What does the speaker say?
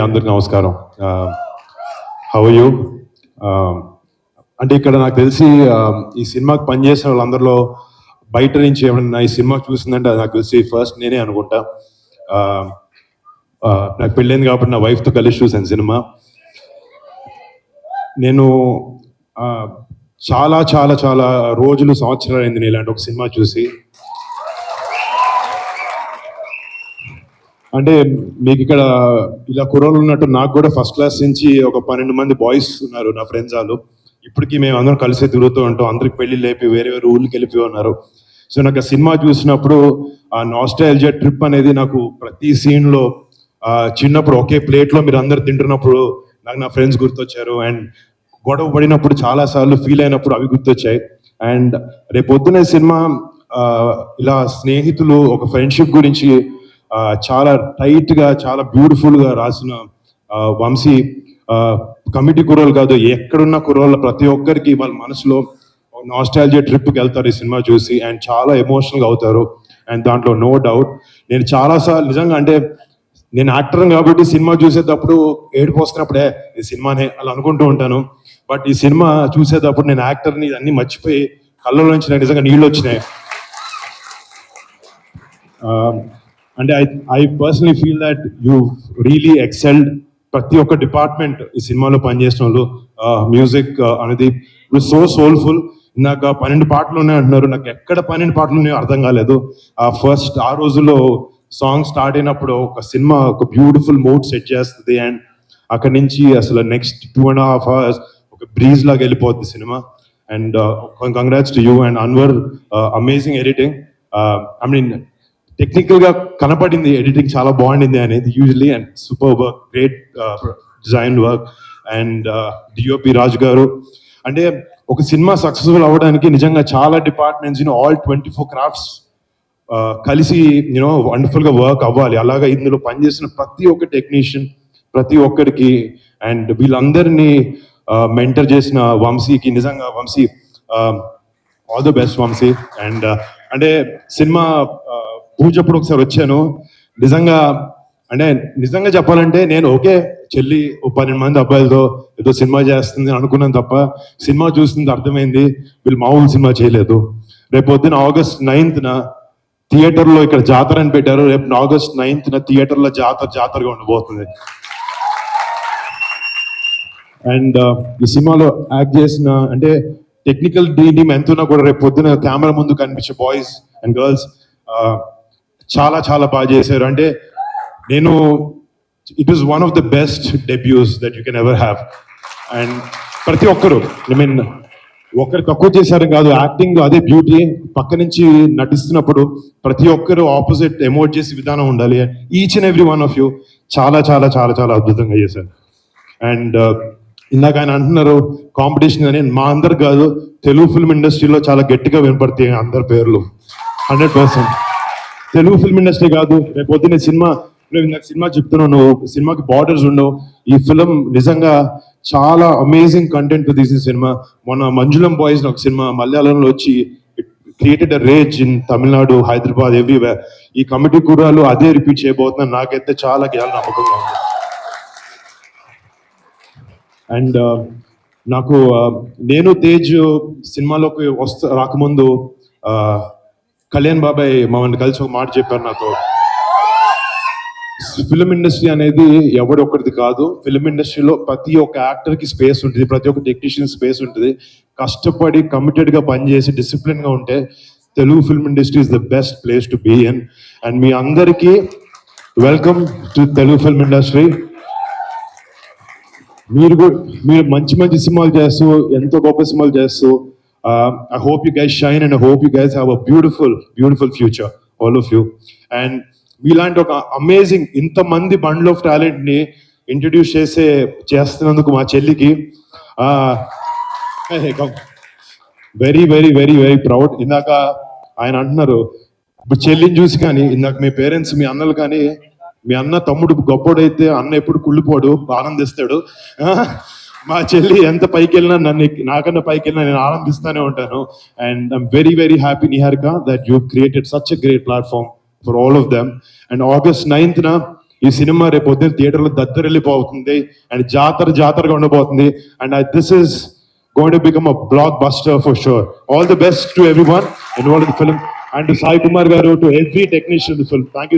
అందరికి నమస్కారం. How you అంటే ఇక్కడ నాకు తెలిసి ఈ సినిమాకి పనిచేసిన వాళ్ళందరిలో బయట నుంచి ఏమన్నా ఈ సినిమా చూసిందంటే నాకు తెలిసి ఫస్ట్ నేనే అనుకుంటా. నాకు పెళ్ళైంది కాబట్టి నా వైఫ్తో కలిసి చూసాను సినిమా. నేను చాలా చాలా చాలా రోజులు సంవత్సరాలు అయింది నేను ఇలాంటి ఒక సినిమా చూసి. అంటే మీకు ఇక్కడ ఇలా కుర్రోళ్ళు ఉన్నట్టు నాకు కూడా ఫస్ట్ క్లాస్ నుంచి ఒక పన్నెండు మంది బాయ్స్ ఉన్నారు నా ఫ్రెండ్స్ వాళ్ళు. ఇప్పటికీ మేము అందరం కలిసి తిరుగుతూ ఉంటాం. అందరికి పెళ్ళి లేపి వేరే వేరే ఊళ్ళకి వెళ్ళిపోయి ఉన్నారు. సో నాకు ఆ సినిమా చూసినప్పుడు ఆ నాస్టాలజియా ట్రిప్ అనేది నాకు ప్రతి సీన్లో చిన్నప్పుడు ఒకే ప్లేట్లో మీరు అందరు తింటున్నప్పుడు నాకు నా ఫ్రెండ్స్ గుర్తొచ్చారు. అండ్ గొడవ పడినప్పుడు చాలా సార్లు ఫీల్ అయినప్పుడు అవి గుర్తొచ్చాయి. అండ్ రేపు పొద్దున్నే సినిమా ఇలా స్నేహితులు ఒక ఫ్రెండ్షిప్ గురించి చాలా టైట్గా చాలా బ్యూటిఫుల్గా రాసిన వంశీ కమిటీ కుర్రోలు కాదు ఎక్కడున్న కుర్రోళ్ళ ప్రతి ఒక్కరికి వాళ్ళ మనసులో నాస్టాలజియా ట్రిప్కి వెళ్తారు ఈ సినిమా చూసి అండ్ చాలా ఎమోషనల్గా అవుతారు. అండ్ దాంట్లో నో డౌట్ నేను చాలా సార్లు నిజంగా అంటే నేను యాక్టర్ కాబట్టి సినిమా చూసేటప్పుడు ఏడుపు వస్తున్నప్పుడే ఈ సినిమానే అలా అనుకుంటూ ఉంటాను. బట్ ఈ సినిమా చూసేటప్పుడు నేను యాక్టర్ని అన్ని మర్చిపోయి కళ్ళలో నుంచి నిజంగా నీళ్ళు వచ్చినాయి. అంటే I I personally feel that you really excelled ప్రతి ఒక్క డిపార్ట్మెంట్ ఈ సినిమాలో పనిచేసిన వాళ్ళు మ్యూజిక్ అనేది సో సోల్ఫుల్ నాకు పన్నెండు పాటలు ఉన్నాయి అంటున్నారు. నాకు ఎక్కడ పన్నెండు పాటలు ఉన్నాయో అర్థం కాలేదు. ఆ ఫస్ట్ ఆ రోజుల్లో సాంగ్ స్టార్ట్ అయినప్పుడు ఒక సినిమా ఒక బ్యూటిఫుల్ మూడ్ సెట్ చేస్తుంది. అండ్ అక్కడి నుంచి అసలు next two and half hours ఒక బ్రీజ్ లాగా వెళ్ళిపోద్ది cinema. And congrats to you and Anwar amazing editing I mean టెక్నికల్గా కనపడింది ఎడిటింగ్ చాలా బాగుండింది అనేది usually and super work great design work and DOP Raju garu. అంటే ఒక సినిమా సక్సెస్ఫుల్ అవ్వడానికి నిజంగా చాలా departments all twenty four crafts కలిసి యూనో వండర్ఫుల్గా వర్క్ అవ్వాలి. అలాగా ఇందులో పనిచేసిన ప్రతి ఒక్క టెక్నీషియన్ ప్రతి ఒక్కరికి అండ్ వీళ్ళందరినీ uh, మెంటర్ చేసిన వంశీకి నిజంగా Vamshi all the best Vamshi. And uh, అంటే సినిమా uh, పూజప్పుడు ఒకసారి వచ్చాను. నిజంగా అంటే నిజంగా చెప్పాలంటే నేను ఓకే చెల్లి ఓ పన్నెండు మంది అబ్బాయిలతో ఏదో సినిమా చేస్తుంది అనుకున్నాను తప్ప సినిమా చూస్తుంది అర్థమైంది వీళ్ళు మామూలు సినిమా చేయలేదు. రేపు పొద్దున ఆగస్ట్ నైన్త్న థియేటర్లో ఇక్కడ జాతర అని పెట్టారు. రేపు ఆగస్ట్ నైన్త్న థియేటర్లో జాతర జాతరగా ఉండబోతుంది. అండ్ ఈ సినిమాలో యాక్ట్ చేసిన అంటే టెక్నికల్ టీమ్ ఎంత ఉన్నా కూడా రేపు పొద్దున కెమెరా ముందు కనిపించే బాయ్స్ అండ్ గర్ల్స్ చాలా చాలా బాగా చేశారు. అంటే నేను it is one of the best debuts that you can ever have and ప్రతి ఒక్కరు ఐ మీన్ ఒకరు తక్కువ చేశారు కాదు యాక్టింగ్ అదే బ్యూటీ పక్క నుంచి నటిస్తున్నప్పుడు ప్రతి ఒక్కరు ఆపోజిట్ ఎమోట్ చేసే విధానం ఉండాలి. Each and every one of you చాలా చాలా చాలా చాలా అద్భుతంగా చేశారు. అండ్ uh, ఇందాక ఆయన అంటున్నారు కాంపిటీషన్ అని మా అందరు కాదు తెలుగు ఫిల్మ్ ఇండస్ట్రీలో చాలా గట్టిగా వినపడతాయి అందరి పేర్లు. Hundred percent. Telugu film industry కాదు. రేపు పొద్దున్న సినిమా రేపు నాకు సినిమా చెప్తున్నాను సినిమాకి బార్డర్స్ ఉండవు. ఈ ఫిల్మ్ నిజంగా చాలా అమేజింగ్ కంటెంట్ తీసిన సినిమా. మొన్న మంజులం బాయ్స్ ఒక సినిమా మలయాళంలో వచ్చి created rage in Tamil Nadu Hyderabad everywhere ఈ కమిటీ కూడాలు అదే రిపీట్ చేయబోతున్నా నాకైతే చాలా చాలా నమ్మకంగా ఉంది అండ్ uh, నాకు uh, నేను తేజ్ సినిమాలోకి వస్తా రాకముందు uh, కళ్యాణ్ బాబాయ్ మమ్మల్ని కలిసి ఒక మాట చెప్పారు నాతో. ఫిలిం ఇండస్ట్రీ అనేది ఎవడొక్కడిది కాదు. ఫిలిం ఇండస్ట్రీలో ప్రతి ఒక్క యాక్టర్కి స్పేస్ ఉంటుంది. ప్రతి ఒక్క టెక్నీషియన్ స్పేస్ ఉంటుంది. కష్టపడి కమిటెడ్గా పనిచేసి డిసిప్లిన్గా ఉంటే Telugu film industry is the best place to be in. And మీ అందరికీ welcome to Telugu film industry. మీరు కూడా మీరు మంచి మంచి సినిమాలు చేస్తూ ఎంతో గొప్ప సినిమాలు చేస్తూ I hope you guys shine and I hope you guys have a beautiful beautiful future all of you and మీలాంటి ఒక అమేజింగ్ ఇంతమంది బండ్ల్ ఆఫ్ టాలెంట్ని ఇంట్రడ్యూస్ చేసే చేస్తున్నందుకు మా చెల్లికి very very very very proud ఇందాక ఆయన అంటున్నారు చెల్లిని చూసి కానీ ఇందాక మీ పేరెంట్స్ మీ అన్నలు కానీ మీ అన్న తమ్ముడు గొప్పోడైతే అన్న ఎప్పుడు కుళ్ళిపోడు ఆనందిస్తాడు. మా చెల్లి ఎంత పైకి వెళ్ళినా నన్ను నాకన్నా పైకి వెళ్ళినా నేను ఆనందిస్తూనే ఉంటాను. And I'm very very happy Niharika that you created such a great platform for all of them and August నైన్త్న ఈ సినిమా రేపు పొద్దున్న థియేటర్లో వెళ్ళిపోతుంది అండ్ జాతర జాతరగా ఉండబోతుంది. And this is going to become a blockbuster for sure all the best to everyone involve film and to Sai Kumar Garu, to every technician in the film. Thank.